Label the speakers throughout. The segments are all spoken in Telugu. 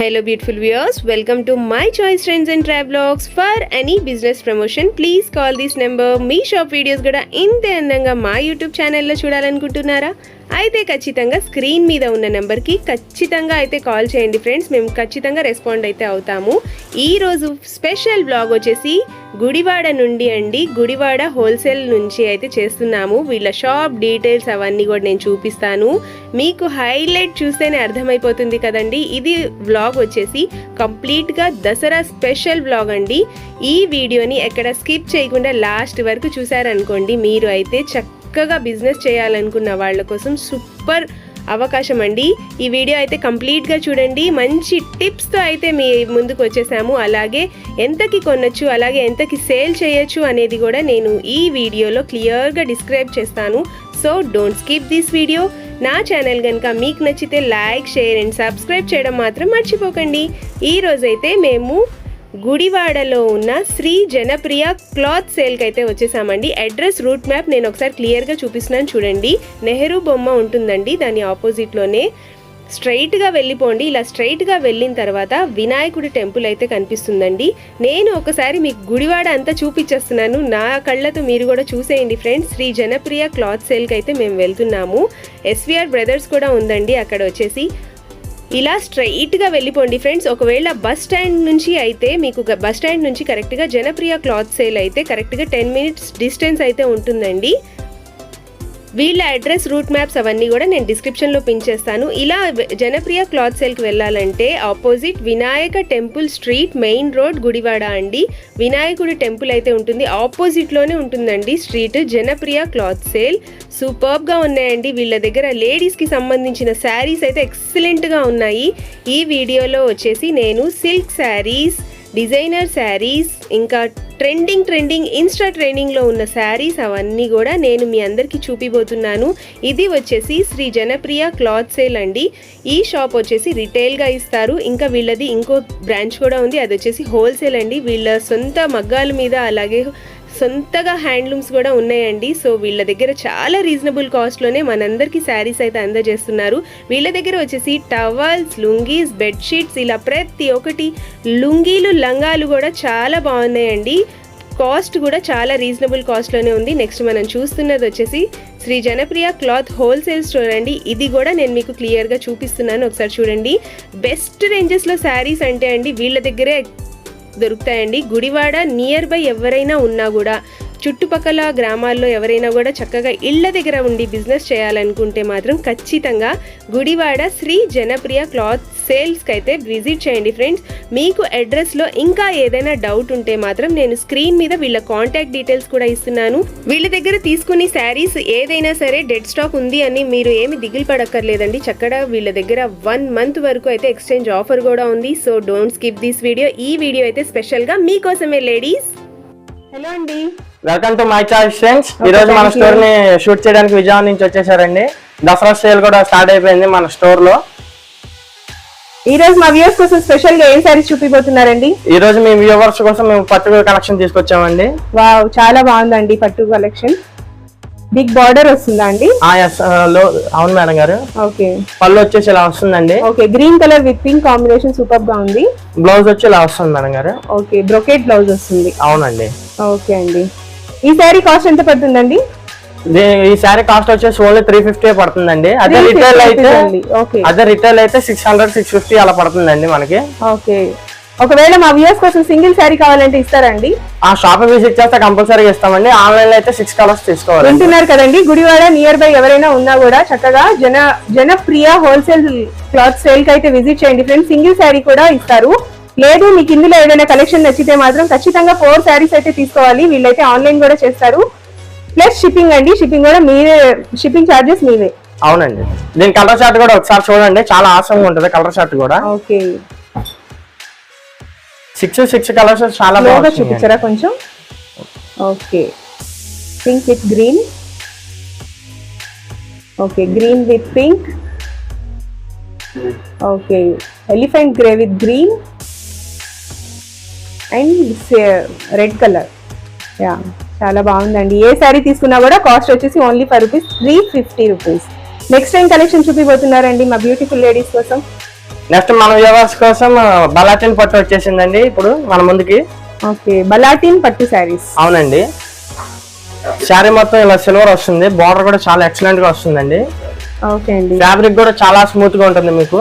Speaker 1: Hello beautiful viewers welcome to my choice friends and travelogues for any business promotion please call this number me shop videos కూడా ఇంతే అందంగా మా యూట్యూబ్ ఛానల్లో చూడాలనుకుంటున్నారా? అయితే ఖచ్చితంగా స్క్రీన్ మీద ఉన్న నెంబర్కి ఖచ్చితంగా అయితే కాల్ చేయండి ఫ్రెండ్స్. మేము ఖచ్చితంగా రెస్పాండ్ అయితే అవుతాము. ఈరోజు స్పెషల్ బ్లాగ్ వచ్చేసి గుడివాడ నుండి అండి. గుడివాడ హోల్సేల్ నుంచి అయితే చేస్తున్నాము. వీళ్ళ షాప్ డీటెయిల్స్ అవన్నీ కూడా నేను చూపిస్తాను. మీకు హైలైట్ చూస్తేనే అర్థమైపోతుంది కదండి. ఇది వ్లాగ్ వచ్చేసి కంప్లీట్గా దసరా స్పెషల్ వ్లాగ్ అండి. ఈ వీడియోని ఎక్కడ స్కిప్ చేయకుండా లాస్ట్ వరకు చూసారనుకోండి మీరు అయితే చక్కగా బిజినెస్ చేయాలనుకున్న వాళ్ళ కోసం సూపర్ అవకాశం అండి. ఈ వీడియో అయితే కంప్లీట్గా చూడండి. మంచి టిప్స్తో అయితే మీ ముందుకు వచ్చేసాము. అలాగే ఎంతకి కొనొచ్చు అలాగే ఎంతకి సేల్ చేయొచ్చు అనేది కూడా నేను ఈ వీడియోలో క్లియర్గా డిస్క్రైబ్ చేస్తాను. So don't skip this video నా ఛానల్ కనుక మీకు నచ్చితే లైక్ షేర్ అండ్ సబ్స్క్రైబ్ చేయడం మాత్రం మర్చిపోకండి. ఈరోజైతే మేము గుడివాడలో ఉన్న శ్రీ జనప్రియ క్లాత్ సేల్కి అయితే వచ్చేసామండి. అడ్రస్ రూట్ మ్యాప్ నేను ఒకసారి క్లియర్గా చూపిస్తున్నాను చూడండి. నెహ్రూ బొమ్మ ఉంటుందండి. దాని ఆపోజిట్లోనే స్ట్రైట్గా వెళ్ళిపోండి. ఇలా స్ట్రైట్గా వెళ్ళిన తర్వాత వినాయకుడి టెంపుల్ అయితే కనిపిస్తుందండి. నేను ఒకసారి మీకు గుడివాడ అంతా చూపించేస్తున్నాను. నా కళ్ళతో మీరు కూడా చూసేయండి ఫ్రెండ్స్. శ్రీ జనప్రియ క్లాత్ సేల్కి అయితే మేము వెళ్తున్నాము. ఎస్విఆర్ బ్రదర్స్ కూడా ఉందండి అక్కడ వచ్చేసి. ఇలా స్ట్రైట్గా వెళ్ళిపోండి ఫ్రెండ్స్. ఒకవేళ బస్ స్టాండ్ నుంచి అయితే మీకు బస్ స్టాండ్ నుంచి కరెక్ట్గా జనప్రియ క్లాత్ సేల్ అయితే కరెక్ట్గా టెన్ మినిట్స్ డిస్టెన్స్ అయితే ఉంటుందండి. వీళ్ళ అడ్రస్ రూట్ మ్యాప్స్ అవన్నీ కూడా నేను డిస్క్రిప్షన్లో పిన్ చేస్తాను. ఇలా జనప్రియ క్లాత్ సేల్కి వెళ్ళాలంటే opposite Vinayaka temple street main road Gudivada అండి. వినాయకుడి టెంపుల్ అయితే ఉంటుంది. ఆపోజిట్లోనే ఉంటుందండి స్ట్రీట్ జనప్రియ క్లాత్ సేల్. సూపర్బ్గా ఉన్నాయండి. వీళ్ళ దగ్గర లేడీస్కి సంబంధించిన శారీస్ అయితే ఎక్సలెంట్గా ఉన్నాయి. ఈ వీడియోలో వచ్చేసి నేను సిల్క్ శారీస్ డిజైనర్ శారీస్ ఇంకా ట్రెండింగ్ ట్రెండింగ్ ఇన్స్టా ట్రెండింగ్లో ఉన్న శారీస్ అవన్నీ కూడా నేను మీ అందరికీ చూపిపోతున్నాను ఇది వచ్చేసి శ్రీ జనప్రియ క్లాత్ సేల్ అండి. ఈ షాప్ వచ్చేసి రిటైల్గా ఇస్తారు. ఇంకా వీళ్ళది ఇంకో బ్రాంచ్ కూడా ఉంది. అది వచ్చేసి హోల్సేల్ అండి. వీళ్ళ సొంత మగ్గాల మీద అలాగే సొంతగా హ్యాండ్లూమ్స్ కూడా ఉన్నాయండి. సో వీళ్ళ దగ్గర చాలా రీజనబుల్ కాస్ట్లోనే మనందరికీ శారీస్ అయితే అందజేస్తున్నారు. వీళ్ళ దగ్గర వచ్చేసి టవల్స్ లుంగీస్ బెడ్షీట్స్ ఇలా ప్రతి ఒక్కటి లుంగీలు లంగాలు కూడా చాలా బాగున్నాయండి. కాస్ట్ కూడా చాలా రీజనబుల్ కాస్ట్లోనే ఉంది. నెక్స్ట్ మనం చూస్తున్నది వచ్చేసి Shri Janapriya cloth wholesale store అండి. ఇది కూడా నేను మీకు క్లియర్గా చూపిస్తున్నాను. ఒకసారి చూడండి. బెస్ట్ రేంజెస్లో శారీస్ అంటే అండి వీళ్ళ దగ్గరే దొరుకుతాయండి. గుడివాడ నియర్ బై ఎవరైనా ఉన్నా కూడా చుట్టుపక్కల గ్రామాల్లో ఎవరైనా కూడా చక్కగా ఇళ్ళ దగ్గర ఉండి బిజినెస్ చేయాలనుకుంటే మాత్రం ఖచ్చితంగా గుడివాడ శ్రీ జనప్రియ క్లాత్ సేల్స్కి అయితే విజిట్ చేయండి ఫ్రెండ్స్. మీకు అడ్రస్లో ఇంకా ఏదైనా డౌట్ ఉంటే మాత్రం నేను స్క్రీన్ మీద వీళ్ళ కాంటాక్ట్ డీటెయిల్స్ కూడా ఇస్తున్నాను. వీళ్ళ దగ్గర తీసుకునే శారీస్ ఏదైనా సరే డెడ్ స్టాక్ ఉంది అని మీరు ఏమి దిగులు పడక్కర్లేదండి. చక్కగా వీళ్ళ దగ్గర వన్ మంత్ వరకు అయితే ఎక్స్చేంజ్ ఆఫర్ కూడా ఉంది. So don't skip this video. ఈ వీడియో అయితే స్పెషల్గా మీకోసమే లేడీస్. హలో అండి.
Speaker 2: Welcome to my choice friends ఈ రోజు మన. స్టోర్ని షూట్ చేయడానికి విజయవాడ నుంచి వచ్చేసారండి. దసరా సేల్ కూడా స్టార్ట్ అయిపోయింది మన స్టోర్లో.
Speaker 1: ఈ రోజు మా వ్యూస్ కోసం స్పెషల్గా ఏం సారీస్ చూపిపోతున్నారండి
Speaker 2: ఈ రోజు మీ వ్యూవర్స్ కోసం మేము పట్టు కలెక్షన్ తీసుకొచ్చామండి.
Speaker 1: వావ్ చాలా బాగుందండి పట్టు కలెక్షన్ బిగ్ బార్డర్ వస్తుందా అండి?
Speaker 2: అవును మేడం గారు.
Speaker 1: ఓకే
Speaker 2: పళ్ళు వచ్చేసి ఇలా వస్తుందండి.
Speaker 1: Okay green colour with pink combination సూపర్గా ఉంది.
Speaker 2: బ్లౌజ్ వచ్చి ఇలా వస్తుంది మేడం గారు.
Speaker 1: ఓకే బ్రొకెట్ బ్లౌజ్ వస్తుంది.
Speaker 2: అవునండి.
Speaker 1: ఓకే అండి. ఈ శారీ కాస్ట్ ఎంత పడుతుందండి?
Speaker 2: ఈ శారీ కాస్ట్ వచ్చేసి ఓన్లీ త్రీ ఫిఫ్టీ పడుతుందండి. అదే
Speaker 1: 350
Speaker 2: రిటైల్ అయితే. అదే రిటైల్ అయితే సిక్స్ హండ్రెడ్ సిక్స్ ఫిఫ్టీ అలా పడుతుందండి మనకి.
Speaker 1: ఓకే ఒకవేళ మా వ్యూస్ కోసం సింగిల్ శారీ కావాలంటే ఇస్తారండి?
Speaker 2: ఆ షాప్ విజిట్ చేస్తే కంపల్సరీ ఇస్తామండి. ఆన్లైన్లో అయితే సిక్స్ కలర్స్ తీసుకోవాలి.
Speaker 1: వింటున్నారు కదండి? గుడివాడ నియర్ బై ఎవరైనా ఉన్నా కూడా చక్కగా జన జనప్రియ హోల్సేల్ క్లాత్ సేల్కి అయితే విజిట్ చేయండి. ఫ్రెండ్స్ సింగిల్ శారీ కూడా ఇస్తారు. లేదు మీకు ఇందులో ఏదైనా కలెక్షన్ నచ్చితే మాత్రం ఖచ్చితంగా ఫోర్ శారీస్ అయితే తీసుకోవాలి. వీళ్ళైతే ఆన్లైన్ కూడా చేస్తారు. ప్లస్ షిప్పింగ్ అండి. షిప్పింగ్ కూడా మీరే షిప్పింగ్ చార్జెస్ మీవే.
Speaker 2: అవునండి. దీని కలర్ షార్ట్ కూడా ఒకసారి చూడండి. చాలా ఆసంగా ఉంటుంది కలర్ షార్ట్ కూడా.
Speaker 1: ఓకే.
Speaker 2: సిక్స్ సిక్స్ కలర్స్ చాలా బాగుంది
Speaker 1: చూపించారా కొంచెం? Okay. Pink with green okay green with pink okay. Elephant grey with green and red colour. Yeah చాలా బాగుందండి. ఏ శారీ తీసుకున్నా కూడా కాస్ట్ వచ్చేసి only five rupees three fifty rupees. Next time collection చూపిపోతున్నారండి మా బ్యూటిఫుల్ లేడీస్ కోసం.
Speaker 2: నెక్స్ట్ మన వ్యూవర్స్ కోసం బలాటిన్ పట్టు వచ్చేసిందండి ఇప్పుడు మన ముందుకి.
Speaker 3: ఓకే బలాటిన్ పట్టు శారీస్.
Speaker 2: అవునండి. శారీ మొత్తం ఇలా సిల్వర్ వస్తుంది. బార్డర్ కూడా చాలా ఎక్సలెంట్గా వస్తుందండి.
Speaker 3: ఓకే అండి.
Speaker 2: ఫ్యాబ్రిక్ కూడా చాలా స్మూత్గా ఉంటుంది మీకు.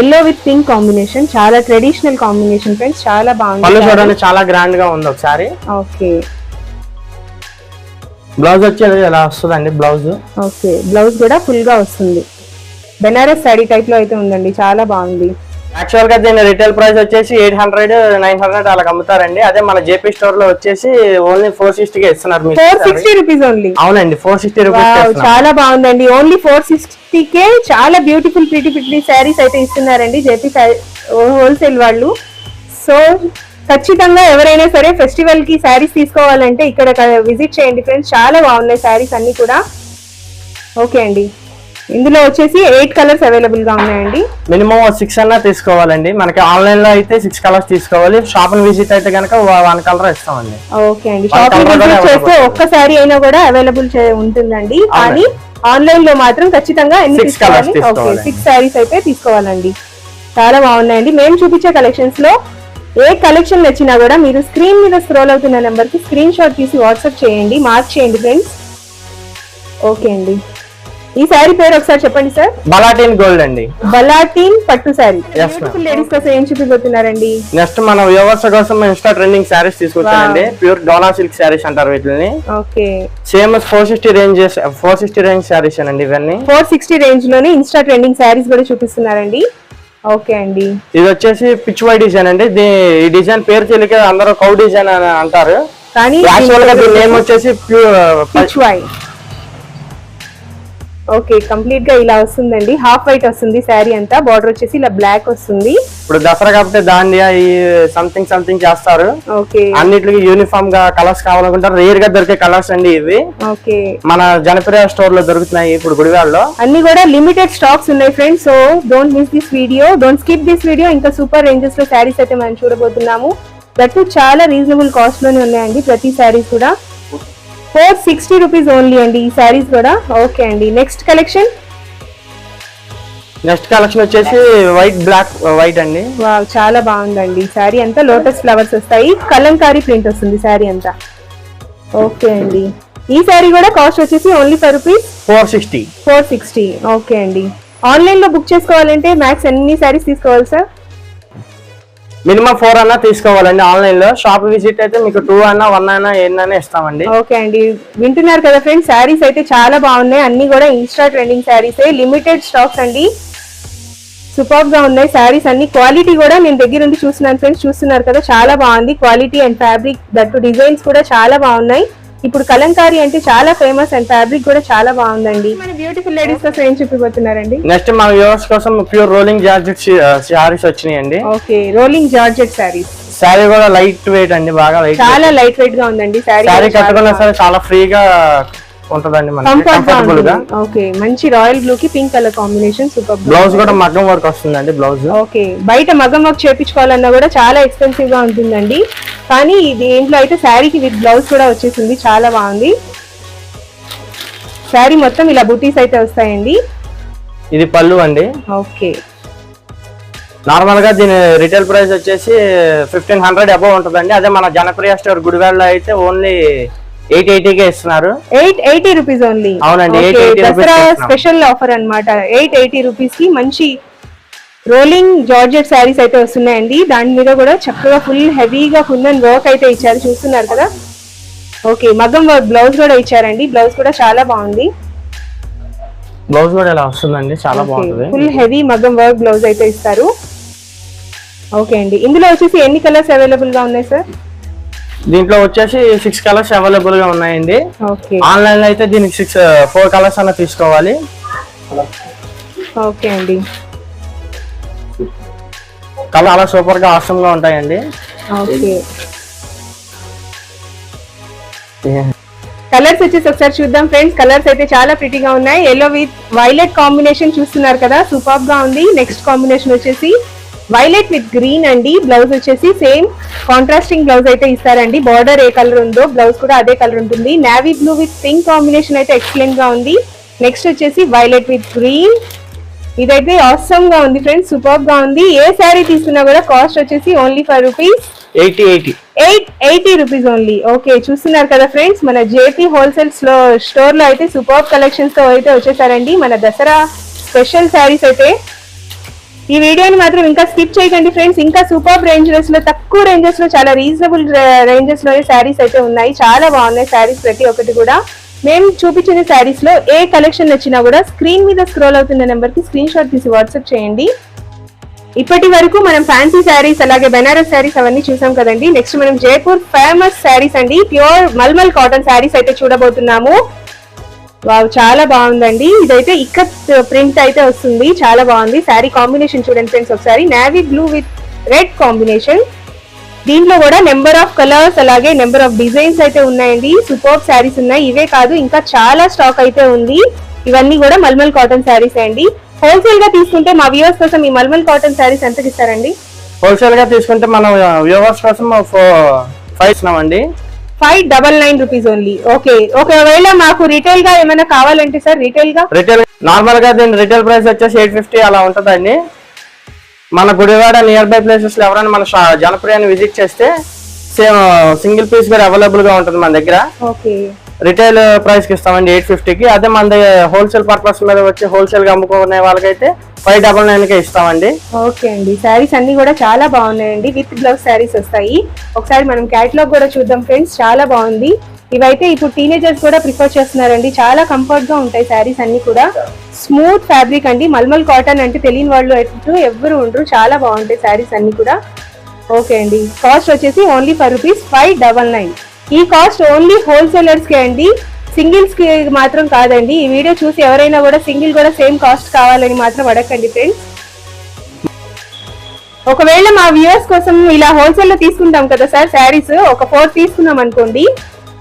Speaker 3: ఎల్లో విత్ పింక్ కాంబినేషన్ చాలా ట్రెడిషనల్ కాంబినేషన్ ఫ్రెండ్స్ చాలా
Speaker 2: పళ్ళు
Speaker 3: బాగుంది
Speaker 2: చూడండి చాలా గ్రాండ్గా ఉంది ఒకసారి.
Speaker 3: ఓకే.
Speaker 2: బ్లౌజ్ వచ్చేది ఇలా వస్తుందండి బ్లౌజ్
Speaker 3: ఓకే. బ్లౌజ్ కూడా ఫుల్గా వస్తుంది. బెనారస్ శారీ టైప్లో అయితే ఉందండి చాలా బాగుంది.
Speaker 2: యాక్చువల్గా దీని రిటైల్ ప్రైస్ వచ్చేసి ఎయిట్ హండ్రెడ్ నైన్ హండ్రెడ్ అలా అమ్ముతారండి. అదే మన జేపీ స్టోర్లో వచ్చేసి ఓన్లీ ఫోర్ సిక్స్టీకి ఇస్తున్నారు మీకు
Speaker 3: ఫోర్ సిక్స్టీ రూపీస్ ఓన్లీ.
Speaker 2: అవునండి ఫోర్ సిక్స్టీ రూపీస్
Speaker 3: చాలా బాగుందండి. ఓన్లీ ఫోర్ సిక్స్టీకే చాలా బ్యూటిఫుల్ ప్రిటీ ప్రిటీ శారీస్ అయితే ఇస్తున్నారండి జేపీ హోల్సేల్ వాళ్ళు. సో ఖచ్చితంగా ఎవరైనా సరే ఫెస్టివల్కి శారీస్ తీసుకోవాలంటే ఇక్కడ విజిట్ చేయండి ఫ్రెండ్స్. చాలా బాగున్నాయి శారీస్ అన్ని కూడా. ఓకే అండి. ఇందులో వచ్చేసి ఎయిట్ కలర్స్ అవైలబుల్గా ఉన్నాయండి.
Speaker 2: మినిమం సిక్స్ అన్నా తీసుకోవాలండి. మనకి ఆన్లైన్లో అయితే సిక్స్ కలర్స్ తీసుకోవాలి. షాప్ విజిట్ అయితే కనుక వన్ కలర్ ఇస్తామండి.
Speaker 3: ఓకే అండి.
Speaker 2: కూడా
Speaker 3: విజిట్ చేస్తే
Speaker 2: available.
Speaker 3: ఒక్క శారీ అయినా కూడా అవైలబుల్ ఉంటుందండి. కానీ ఆన్లైన్లో మాత్రం ఖచ్చితంగా ఎన్ని తీసుకోవాలి? ఓకే. సిక్స్ శారీస్ అయితే తీసుకోవాలండి. చాలా బాగున్నాయండి. మేము చూపించే కలెక్షన్స్లో ఏ కలెక్షన్ నచ్చినా కూడా మీరు స్క్రీన్ మీద స్క్రోల్ అవుతున్న నెంబర్కి స్క్రీన్ షాట్ తీసి వాట్సాప్ చేయండి. మార్క్ చేయండి ఫ్రెండ్స్. ఓకే అండి. ఈ శారీ పేరు ఒకసారి చెప్పండి సార్
Speaker 2: బలాటిన్ గోల్డ్ అండి.
Speaker 3: బలాటీన్ పట్టు. బ్యూటిఫుల్ లేడీస్ కోసం ఏం చూపిపోతున్నారండి
Speaker 2: నెక్స్ట్ మన వ్యూవర్స్ కోసం ఇన్స్టా ట్రెండింగ్ శారీస్ తీసుకొచ్చానండి. ప్యూర్ డోనా సిల్క్ శారీస్ అంటారు వీటిని.
Speaker 3: Okay
Speaker 2: same four sixty range four sixty range saris అండి ఇవన్నీ.
Speaker 3: ఫోర్ సిక్స్టీ రేంజ్లోనే ఇన్స్టా ట్రెండింగ్ శారీస్ కూడా చూపిస్తున్నారండి. ఓకే అండి.
Speaker 2: ఇది వచ్చేసి పిచ్ వై డిజైన్ అండి. ఈ డిజైన్ పేరు తెలియక అందరూ కౌ డిజైన్ అని అంటారు.
Speaker 3: కానీ
Speaker 2: యాక్చువల్గా దీని నేమ్ వచ్చేసి ప్యూర్
Speaker 3: పిచ్ వై ఓకే కంప్లీట్గా ఇలా వస్తుందండి. హాఫ్ వైట్ వస్తుంది శారీ అంతా. బార్డర్ వచ్చేసి ఇలా బ్లాక్ వస్తుంది.
Speaker 2: ఇప్పుడు దసరా కాబట్టి ఈ సంథింగ్ సంథింగ్ చేస్తారు.
Speaker 3: ఓకే.
Speaker 2: అన్నిటికి యూనిఫామ్గా కలర్స్ కావాలనుకుంటారు రేర్గా దొరికే కలర్స్ అండి ఇవి.
Speaker 3: ఓకే.
Speaker 2: మన జనప్రియ స్టోర్లో దొరుకుతున్నాయి ఇప్పుడు గుడివాడలో.
Speaker 3: అన్ని కూడా లిమిటెడ్ స్టాక్స్ ఉన్నాయి friends so don't miss this video don't skip this video ఇంకా సూపర్ రేంజెస్లో శారీస్ అయితే మనం చూడబోతున్నాము. దట్ చాలా రీజనబుల్ కాస్ట్లోనే ఉన్నాయండి ప్రతి శారీస్ కూడా. ఫోర్ సిక్స్టీ రూపీస్ ఓన్లీ అండి ఈ శారీస్ కూడా. ఓకే అండి. నెక్స్ట్ కలెక్షన్
Speaker 2: నెక్స్ట్ కలెక్షన్ వచ్చేసి వైట్ బ్లాక్ వైట్ అండి.
Speaker 3: వావ్ చాలా బాగుందండి. శారీ అంతా లోటస్ ఫ్లవర్స్ వస్తాయి. కలంకారీ ప్రింట్ వస్తుంది శారీ అంతా. ఓకే అండి. ఈ శారీ కూడా కాస్ట్ వచ్చేసి only five rupees
Speaker 2: four sixty
Speaker 3: four sixty okay అండి. ఆన్లైన్లో బుక్ చేసుకోవాలంటే మ్యాక్స్ ఎన్ని శారీస్ తీసుకోవాలి సార్
Speaker 2: మినిమం ఫోర్ అన్నా తీసుకోవాలండి. ఆన్లైన్లో షాప్ విజిట్ అయితే మీకు టూ అన్నా వన్ అయినా ఎన్నైనా ఇస్తామండి.
Speaker 3: ఓకే అండి. వింటున్నారు కదా ఫ్రెండ్స్ శారీస్ అయితే చాలా బాగున్నాయి. అన్ని కూడా insta trending saris limited stocks అండి. సూపర్గా ఉన్నాయి శారీస్ అన్ని. క్వాలిటీ కూడా నేను దగ్గర ఉండి చూస్తున్నాను ఫ్రెండ్స్ చూస్తున్నారు కదా చాలా బాగుంది. Quality and fabric that designs కూడా చాలా బాగున్నాయి. ఇప్పుడు కలంకారీ అంటే చాలా ఫేమస్ అండ్ ఫ్యాబ్రిక్ కూడా చాలా బాగుందండి. మన బ్యూటిఫుల్ లేడీస్ కోసం ఏం చెప్పిపోతున్నారండి
Speaker 2: నెక్స్ట్ మన వ్యూవర్స్ కోసం ప్యూర్ రోలింగ్ జార్జెట్ శారీస్ వచ్చినాయండి.
Speaker 3: Okay rolling georgette saris
Speaker 2: sari కూడా లైట్ వెయిట్ అండి బాగా లైట్
Speaker 3: చాలా లైట్ వెయిట్గా ఉందండి
Speaker 2: శారీ కట్టుకున్నా సరే చాలా ఫ్రీగా ఉంటదండి
Speaker 3: కంఫర్టబుల్గా. ఓకే మంచి రాయల్ బ్లూ కి pink colour combination super
Speaker 2: blouse కూడా మగ్గం వర్క్ వస్తుందండి బ్లౌజ్
Speaker 3: ఓకే బయట మగం వర్క్ చేపించుకోవాలన్నా కూడా చాలా ఎక్స్పెన్సివ్గా ఉంటుందండి. కానీ దీంట్లో అయితే శారీకి విత్ బ్లౌజ్ కూడా వచ్చేసింది చాలా బాగుంది. శారీ మొత్తం ఇలా బుటీస్ అయితే వస్తాయండి.
Speaker 2: ఇది పళ్ళు అండి.
Speaker 3: ఓకే
Speaker 2: నార్మల్గా దీని రిటైల్ ప్రైస్ వచ్చేసి ఫిఫ్టీన్ హండ్రెడ్ అబౌవ్ ఉంటుందండి. అదే మన జనప్రియ స్టోర్ గుడివాడలో అయితే ఓన్లీ ఎయిట్ ఎయిటీకే ఇస్తున్నారు.
Speaker 3: ఎయిట్ ఎయిటీ రూపీస్ ఓన్లీ
Speaker 2: అవునండి, 880 rupees
Speaker 3: దసరా. స్పెషల్ ఆఫర్ అన్నమాట. ఎయిట్ ఎయిటీ రూపీస్కి మంచి రోలింగ్ జార్జెట్ శారీస్ అయితే వస్తున్నాయండి. దాని మీద కూడా చక్కగా ఫుల్ హెవీగా ఫుల్ అండ్ వర్క్ అయితే ఇచ్చారు. చూస్తున్నారు కదా? ఓకే మగ్గం వర్క్ బ్లౌజ్ కూడా ఇచ్చారండి. బ్లౌజ్ కూడా చాలా బాగుంది.
Speaker 2: బ్లౌజ్ కూడా ఇలా వస్తుందండి చాలా బాగుంటుంది.
Speaker 3: ఫుల్ హెవీ మగ్గం వర్క్ బ్లౌజ్ అయితే ఇస్తారు. ఓకే అండి. ఇందులో వచ్చేసి ఎన్ని కలర్స్ అవైలబుల్గా ఉన్నాయి సార్
Speaker 2: దీంట్లో వచ్చేసి సిక్స్ కలర్స్ అవైలబుల్గా ఉన్నాయండి. ఆన్లైన్లో అయితే దీనికి సిక్స్ ఫోర్ కలర్స్ అన్న తీసుకోవాలి.
Speaker 3: ఓకే అండి.
Speaker 2: కలర్ అలా సూపర్గా అవసరం గా ఉంటాయండి.
Speaker 3: ఓకే. కలర్స్ వచ్చేసి ఒకసారి చూద్దాం ఫ్రెండ్స్. కలర్స్ అయితే చాలా ప్రిటీగా ఉన్నాయి. ఎల్లో విత్ వైలెట్ కాంబినేషన్ చూస్తున్నారు కదా సూపర్గా ఉంది. నెక్స్ట్ కాంబినేషన్ వచ్చేసి వైలెట్ విత్ గ్రీన్ అండి. బ్లౌజ్ వచ్చేసి సేమ్ కాంట్రాస్టింగ్ బ్లౌజ్ అయితే ఇస్తారండి. బార్డర్ ఏ కలర్ ఉందో బ్లౌజ్ కూడా అదే కలర్ ఉంటుంది. Navy blue with pink combination అయితే ఎక్సలెంట్గా ఉంది. నెక్స్ట్ వచ్చేసి వైలెట్ విత్ గ్రీన్ ఇదైతే అవసరం గా ఉంది ఫ్రెండ్స్ సూపర్గా ఉంది. ఏ శారీ తీసుకున్నా కూడా కాస్ట్ వచ్చేసి only five rupees
Speaker 2: eighty eighty
Speaker 3: eight eighty rupees only okay చూస్తున్నారు కదా ఫ్రెండ్స్ మన జేపీ హోల్సేల్ స్టోర్లో అయితే సూపర్ కలెక్షన్స్తో అయితే వచ్చేసారండి. మన దసరా స్పెషల్ శారీస్ అయితే ఈ వీడియోని మాత్రం ఇంకా స్కిప్ చేయకండి ఫ్రెండ్స్ ఇంకా సూపర్ రేంజెస్లో తక్కువ రేంజెస్లో చాలా రీజనబుల్ రేంజెస్లోనే శారీస్ అయితే ఉన్నాయి. చాలా బాగున్నాయి శారీస్ ప్రతి ఒక్కటి కూడా. మేము చూపించిన శారీస్లో ఏ కలెక్షన్ నచ్చినా కూడా స్క్రీన్ మీద స్క్రోల్ అవుతున్న నెంబర్కి స్క్రీన్ షాట్ తీసి వాట్సాప్ చేయండి. ఇప్పటి వరకు మనం ఫ్యాన్సీ శారీస్ అలాగే బెనారస్ శారీస్ అవన్నీ చూసాం కదండి. నెక్స్ట్ మనం జైపూర్ ఫేమస్ శారీస్ అండి. ప్యూర్ మల్మల్ కాటన్ శారీస్ అయితే చూడబోతున్నాము. వావ్ చాలా బాగుందండి. ఇదైతే ఇక్కత్ ప్రింట్ అయితే వస్తుంది. చాలా బాగుంది. శారీ కాంబినేషన్ చూడండి ఫ్రెండ్స్ ఒకసారి. Navy blue with red combination దీంట్లో కూడా నెంబర్ ఆఫ్ కలర్స్ అలాగే నెంబర్ ఆఫ్ డిజైన్స్ అయితే ఉన్నాయండి. సూపర్ శారీస్ ఉన్నాయి. ఇవే కాదు ఇంకా చాలా స్టాక్ అయితే ఉంది. ఇవన్నీ కూడా మల్మల్ కాటన్ శారీస్ అండి. హోల్సేల్గా తీసుకుంటే మా వ్యూవర్స్ కోసం ఈ మల్మల్ కాటన్ శారీస్ ఎంతకి ఇస్తారండి
Speaker 2: హోల్సేల్గా తీసుకుంటే మనం వ్యూవర్స్ కోసం ఫైవ్ ఇస్తున్నామండి.
Speaker 3: Five double nine rupees only. Okay. ఒకవేళ మాకు రీటైల్గా ఏమైనా కావాలంటే సార్ రీటైల్గా
Speaker 2: రిటైల్ నార్మల్గా దీని రిటైల్ ప్రైస్ వచ్చేసి ఎయిట్ ఫిఫ్టీ అలా ఉంటుందండి. మన గుడివాడ నియర్ బై ప్లేసెస్లో ఎవరైనా మన జనప్రియాన్ని విజిట్ చేస్తే సేమ్ సింగిల్ పీస్ కూడా అవైలబుల్గా ఉంటుంది మన దగ్గర.
Speaker 3: ఓకే.
Speaker 2: రిటైల్ ప్రైస్కి ఇస్తామండి ఎయిట్ ఫిఫ్టీకి అదే మన దగ్గర హోల్సేల్ పర్పస్ మీద వచ్చి హోల్సేల్గా అమ్ముకునే వాళ్ళకైతే ఫైవ్ డబల్ నైన్ కే ఇస్తామండి.
Speaker 3: ఓకే అండి. శారీస్ అన్ని కూడా చాలా బాగున్నాయండి. విత్ బ్లౌజ్ శారీస్ వస్తాయి. ఒకసారి మనం క్యాటలాగ్ కూడా చూద్దాం ఫ్రెండ్స్. చాలా బాగుంది. ఇవైతే ఇప్పుడు టీనేజర్స్ కూడా ప్రిఫర్ చేస్తున్నారండి. చాలా కంఫర్ట్గా ఉంటాయి శారీస్ అన్ని కూడా. స్మూత్ ఫ్యాబ్రిక్ అండి. మల్మల్ కాటన్ అంటే తెలియని వాళ్ళు అయితే ఎవరు ఉండరు. చాలా బాగుంటాయి శారీస్ అన్ని కూడా. ఓకే అండి. కాస్ట్ వచ్చేసి only five rupees five double nine ఈ కాస్ట్ ఓన్లీ హోల్సేలర్స్కి అండి. సింగిల్స్కి మాత్రం కాదండి. ఈ వీడియో చూసి ఎవరైనా కూడా సింగిల్ కూడా సేమ్ కాస్ట్ కావాలని మాత్రం అడగండి ఫ్రెండ్స్. ఒకవేళ మా వ్యూవర్స్ కోసం ఇలా హోల్సేల్లో తీసుకుంటాం కదా సార్ శారీస్ ఒక ఫోర్ తీసుకున్నాం అనుకోండి.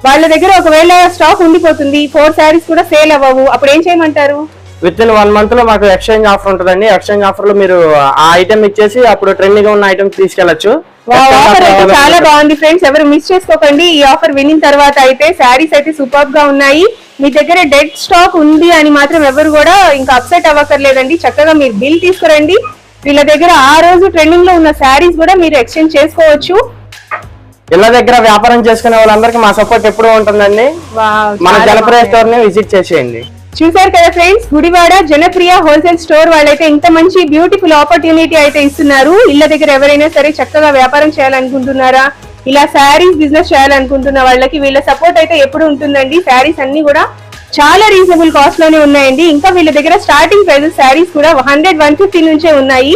Speaker 3: వాళ్ళ దగ్గర ఒకవేళ స్టాక్ ఉండిపోతుంది ఫోర్ శారీస్ కూడా సేల్ అవ్వవు. అప్పుడు ఏం చేయమంటారు?
Speaker 2: విత్ ఇన్ వన్ మంత్లో మాకు ఎక్స్చేంజ్ ఆఫర్ ఉంటుందండి. ఎక్స్చేంజ్ ఆఫర్లో మీరు ఆ ఐటమ్ ఇచ్చేసి అప్పుడు ట్రెండింగ్ ఉన్న ఐటమ్ తీసుకెళ్ళొచ్చు
Speaker 3: ఆఫర్ అయితే చాలా బాగుంది ఫ్రెండ్స్ ఎవరు మిస్ చేసుకోకండి. ఈ ఆఫర్ వినిన తర్వాత అయితే శారీస్ అయితే సూపర్గా ఉన్నాయి. మీ దగ్గర డెడ్ స్టాక్ ఉంది అని మాత్రం ఎవరు కూడా ఇంకా అప్సెట్ అవ్వక్కర్లేదండి. చక్కగా మీరు బిల్ తీసుకురండి. వీళ్ళ దగ్గర ఆ రోజు ట్రెండింగ్లో ఉన్న శారీస్ కూడా మీరు ఎక్స్చేంజ్ చేసుకోవచ్చు.
Speaker 2: ఇళ్ళ దగ్గర వ్యాపారం చేసుకునే వాళ్ళందరికీ మా సపోర్ట్ ఎప్పుడూ ఉంటుందండి. మన జలప్రియ. స్టోర్ని విజిట్ చేసేయండి.
Speaker 3: చూసారు కదా friends Gudivada Janapriya wholesale store వాళ్ళైతే ఇంత మంచి బ్యూటిఫుల్ ఆపర్చునిటీ అయితే ఇస్తున్నారు. ఇళ్ళ దగ్గర ఎవరైనా సరే చక్కగా వ్యాపారం చేయాలనుకుంటున్నారా? ఇలా శారీస్ బిజినెస్ చేయాలనుకుంటున్న వాళ్ళకి వీళ్ళ సపోర్ట్ అయితే ఎప్పుడు ఉంటుందండి? శారీస్ అన్ని కూడా చాలా రీజనబుల్ కాస్ట్లోనే ఉన్నాయండి. ఇంకా వీళ్ళ దగ్గర స్టార్టింగ్ ప్రైజెస్ శారీస్ కూడా హండ్రెడ్ వన్ ఫిఫ్టీ నుంచే ఉన్నాయి.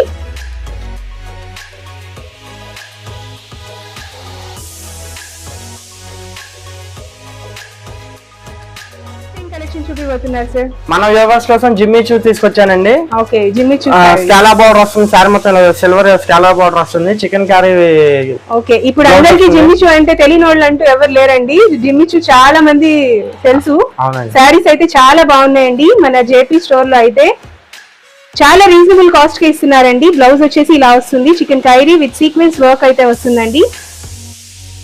Speaker 3: కలెక్షన్ చూపిపోతున్నారు సార్
Speaker 2: మన వ్యూవర్స్ కోసం జిమ్మి చూ తీసుకొచ్చానండి.
Speaker 3: ఓకే జిమ్మి
Speaker 2: స్కాలా బోర్డర్ వస్తుంది సారీ మొత్తం సిల్వర్ స్కాలా బోర్డర్ వస్తుంది చికెన్ కర్రీ
Speaker 3: ఓకే ఇప్పుడు అందరికి
Speaker 2: వస్తుంది.
Speaker 3: జిమ్మిచు అంటే తెలియని వాళ్ళు అంటూ ఎవరు లేరండి. జిమ్మిచు చాలా మంది తెలుసు. శారీస్ అయితే చాలా బాగున్నాయండి. మన జేపీ స్టోర్లో అయితే చాలా రీజనబుల్ కాస్ట్కి ఇస్తున్నారండి. బ్లౌజ్ వచ్చేసి ఇలా వస్తుంది. Chikankari with sequence work అయితే వస్తుందండి.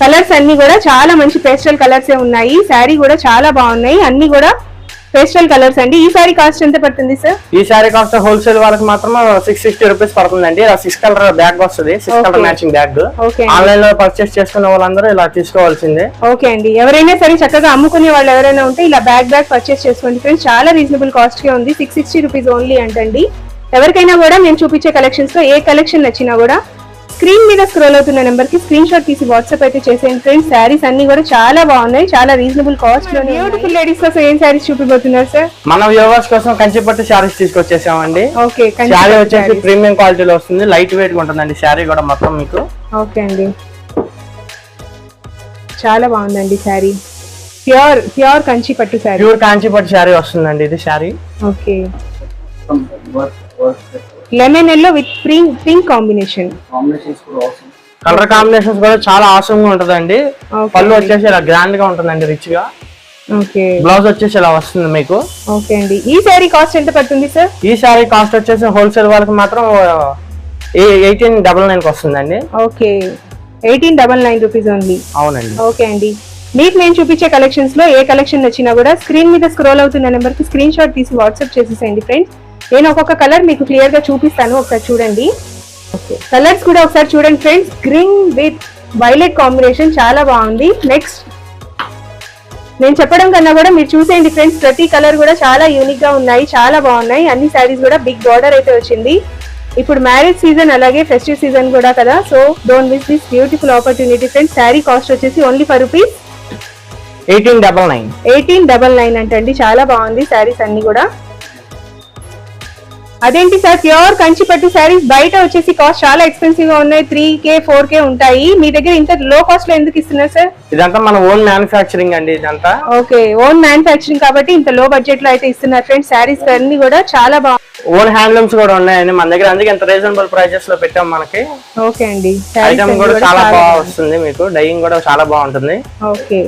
Speaker 3: కలర్స్ అన్ని కూడా చాలా మంచి పేస్టల్ కలర్స్ ఉన్నాయి. శారీ కూడా చాలా బాగున్నాయి. అన్ని కూడా పేస్టల్ కలర్స్ అండి. ఈ సారీ కాస్ట్ ఎంత పడుతుంది సార్
Speaker 2: ఈ సారీ కాస్ట్ హోల్సేల్ వాళ్ళకి మాత్రం సిక్స్ సిక్స్టీ రూపీస్ పడుతుందండి. సిక్స్ కలర్ బ్యాగ్ వస్తుంది. Six colour. Matching bag
Speaker 3: okay.
Speaker 2: ఆన్లైన్లో పర్చేస్ చేసుకునే వాళ్ళందరూ ఇలా తీసుకోవాల్సిందే.
Speaker 3: ఓకే అండి. ఎవరైనా సరే చక్కగా అమ్ముకునే వాళ్ళు ఎవరైనా ఉంటే ఇలా బ్యాగ్ బ్యాగ్ పర్చేస్ చేసుకోండి ఫ్రెండ్స్ చాలా రీజనబుల్ కాస్ట్గా ఉంది. సిక్స్ సిక్స్టీ రూపీస్ ఓన్లీ అంటండి. ఎవరికైనా కూడా మేము చూపించే కలెక్షన్స్లో ఏ కలెక్షన్ నచ్చినా కూడా స్క్రీన్ మీద స్క్రోల్ అవుతున్న నెంబర్కి స్క్రీన్ షాట్ తీసి వాట్సాప్ అయితే చేసేయండి ఫ్రెండ్స్. శారీస్ అన్ని కూడా చాలా బాగున్నాయి. చాలా రీజనబుల్ కాస్ట్లో బ్యూటిఫుల్ లేడీస్ కోసం ఏం శారీస్ చూపిపోతున్నారు సార్?
Speaker 2: మన వ్యూవర్స్ కోసం కంచిపట్టు శారీస్ తీసుకొచ్చేసామండి.
Speaker 3: ఓకే
Speaker 2: శారీ వచ్చేసి ప్రీమియం క్వాలిటీలో వస్తుంది. లైట్ వెయిట్గా ఉంటుందండి శారీ కూడా మొత్తం మీకు.
Speaker 3: ఓకే అండి. చాలా బాగుందండి శారీ. ప్యూర్ ప్యూర్ కంచి పట్టు శారీ.
Speaker 2: ప్యూర్ కాంచిపట్టు శారీ వస్తుందండి ఇది sari.
Speaker 3: Okay. Lemon yellow with pink pink combination
Speaker 2: colour combinations కూడా చాలా ఆసంగా ఉంటుందండి.
Speaker 3: Okay.
Speaker 2: పళ్ళు వచ్చేసి ఇలా గ్రాండ్గా ఉంటుందండి రిచ్గా.
Speaker 3: ఓకే
Speaker 2: బ్లౌజ్ వచ్చేసి ఇలా వస్తుంది మీకు.
Speaker 3: ఓకే అండి. ఈ శారీ కాస్ట్ ఎంత పడుతుంది సార్
Speaker 2: ఈ శారీ కాస్ట్ వచ్చేసి హోల్సేల్ వాళ్ళకి మాత్రం ఎయిటీన్ డబల్ నైన్కి వస్తుందండి.
Speaker 3: Okay eighteen double nine rupees only
Speaker 2: అవునండి.
Speaker 3: ఓకే అండి. మీకు నేను చూపించే కలెక్షన్స్లో ఏ కలెక్షన్ నచ్చినా కూడా స్క్రీన్ మీద స్క్రోల్ అవుతున్న నెంబర్కి స్క్రీన్ షాట్ తీసి వాట్సాప్ చేసేసేయండి ఫ్రెండ్స్ నేను ఒక్కొక్క కలర్ మీకు క్లియర్గా చూపిస్తాను ఒకసారి చూడండి. కలర్స్ కూడా ఒకసారి చూడండి friends. Green with violet combination చాలా బాగుంది. నెక్స్ట్ నేను చెప్పడం కన్నా కూడా మీరు చూసేయండి ఫ్రెండ్స్. ప్రతి కలర్ కూడా చాలా యూనిక్గా ఉన్నాయి చాలా బాగున్నాయి. అన్ని శారీస్ కూడా బిగ్ బార్డర్ అయితే వచ్చింది. ఇప్పుడు మ్యారేజ్ సీజన్ అలాగే ఫెస్టివ్ సీజన్ కూడా కదా. So don't miss this beautiful opportunity friends sari cost వచ్చేసి only for rupees
Speaker 2: eighteen double nine
Speaker 3: eighteen double nine అంటండి. చాలా బాగుంది శారీస్ అన్ని కూడా. అదేంటి సార్? ప్యూర్ కంచిపట్టు శారీస్ బయట వచ్చేసి కాస్ట్ చాలా ఎక్స్పెన్సివ్గా ఉన్నాయి. త్రీ కే ఫోర్ కే ఉంటాయి. మీ దగ్గర ఇంత లో కాస్ట్లో ఎందుకు ఇస్తున్నారు సార్?
Speaker 2: ఇదంతా మన ఓన్ మ్యానుఫ్యాక్చరింగ్ అండి ఇదంతా.
Speaker 3: ఓకే ఓన్ మ్యానుఫ్యాక్చరింగ్ కాబట్టి ఇంత లో బడ్జెట్లో అయితే ఇస్తున్నారు ఫ్రెండ్స్ శారీస్ అన్ని కూడా చాలా బాగుంది
Speaker 2: ఓన్ హ్యాండ్లూమ్స్ కూడా ఉన్నాయండి మన దగ్గర. అందుకే ఎంత రీజనబుల్ ప్రైజెస్లో పెట్టాం మనకి.
Speaker 3: ఓకే అండి.
Speaker 2: ఐటమ్ కూడా చాలా బాగా. వస్తుంది మీకు. డైయింగ్ కూడా చాలా బాగుంటుంది.
Speaker 3: ఓకే.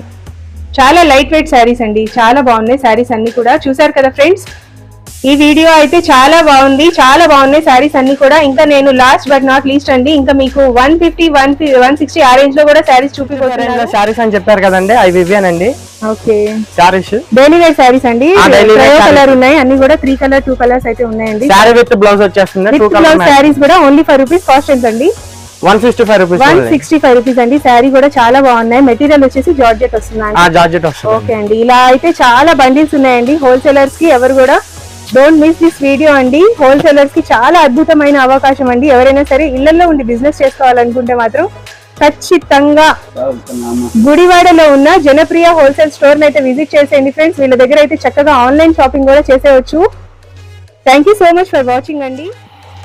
Speaker 3: చాలా లైట్ వెయిట్ శారీస్ అండి. చాలా బాగున్నాయి. శారీస్ అన్ని కూడా. చూసారు కదా ఫ్రెండ్స్ ఈ వీడియో అయితే చాలా బాగుంది చాలా బాగున్నాయి శారీస్ అన్ని కూడా. ఇంకా నేను లాస్ట్ బట్ నాట్ లీస్ట్ అండి ఇంకా మీకు one fifty one one sixty ఆ రేంజ్లో కూడా శారీస్ చూపిపోతున్నాను
Speaker 2: శారీస్ అని చెప్పారు కదండి అవి ఇవేనండి
Speaker 3: okay.
Speaker 2: Saris
Speaker 3: daily wear saris అండి. కలర్ ఉన్నాయి అన్ని కూడా త్రీ కలర్ టూ కలర్స్ అయితే ఉన్నాయండి.
Speaker 2: శారీ విత్ బ్లౌజ్ వచ్చేస్తుంది
Speaker 3: విత్ బ్లౌజ్ శారీస్ కూడా ఓన్లీ ఫైవ్ రూపీస్ కాస్ట్ ఎంత అండి?
Speaker 2: One sixty five rupees
Speaker 3: one sixty five rupees అండి. శారీ కూడా చాలా బాగున్నాయి. మెటీరియల్ వచ్చేసి జార్జెట్ వస్తుంది
Speaker 2: జార్జెట్ వస్తుంది.
Speaker 3: ఓకే అండి. ఇలా అయితే చాలా బండిల్స్ ఉన్నాయండి. హోల్సేలర్స్కి ఎవరు కూడా డోంట్ మిస్ దిస్ వీడియో అండి. హోల్సేలర్స్కి చాలా అద్భుతమైన అవకాశం అండి. ఎవరైనా సరే ఇళ్ళలో ఉండి బిజినెస్ చేసుకోవాలనుకుంటే మాత్రం ఖచ్చితంగా గుడివాడలో ఉన్న జనప్రియ హోల్సేల్ స్టోర్ అయితే విజిట్ చేసేయండి ఫ్రెండ్స్ వీళ్ళ దగ్గర అయితే చక్కగా ఆన్లైన్ షాపింగ్ కూడా చేసేయచ్చు. Thank you so much for watching అండి.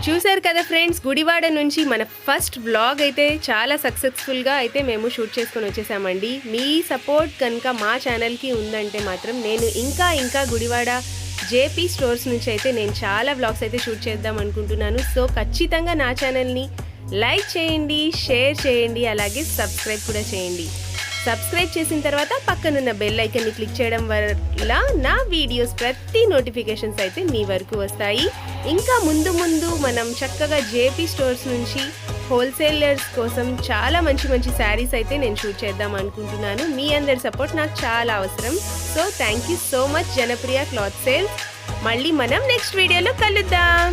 Speaker 1: చూశారు కదా ఫ్రెండ్స్ గుడివాడ నుంచి మన ఫస్ట్ బ్లాగ్ అయితే చాలా సక్సెస్ఫుల్గా అయితే మేము షూట్ చేసుకొని వచ్చేసామండి. మీ సపోర్ట్ కనుక మా ఛానల్కి ఉందంటే మాత్రం నేను ఇంకా ఇంకా గుడివాడ జేపీ స్టోర్స్ నుంచి అయితే నేను చాలా వ్లాగ్స్ అయితే షూట్ చేద్దాం అనుకుంటున్నాను. సో ఖచ్చితంగా నా ఛానల్ని లైక్ చేయండి షేర్ చేయండి అలాగే సబ్స్క్రైబ్ కూడా చేయండి. సబ్స్క్రైబ్ చేసిన తర్వాత పక్కనున్న బెల్ ఐకన్ని క్లిక్ చేయడం వల్ల నా వీడియోస్ ప్రతి నోటిఫికేషన్స్ అయితే మీ వరకు వస్తాయి. ఇంకా ముందు ముందు మనం చక్కగా జేపీ స్టోర్స్ నుంచి హోల్సేలర్స్ కోసం చాలా మంచి మంచి శారీస్ అయితే నేను షూట్ చేద్దాం అనుకుంటున్నాను. మీ అందరి సపోర్ట్ నాకు చాలా అవసరం. So thank you so much Janapriya cloth sales మళ్ళీ మనం నెక్స్ట్ వీడియోలో కలుద్దాం.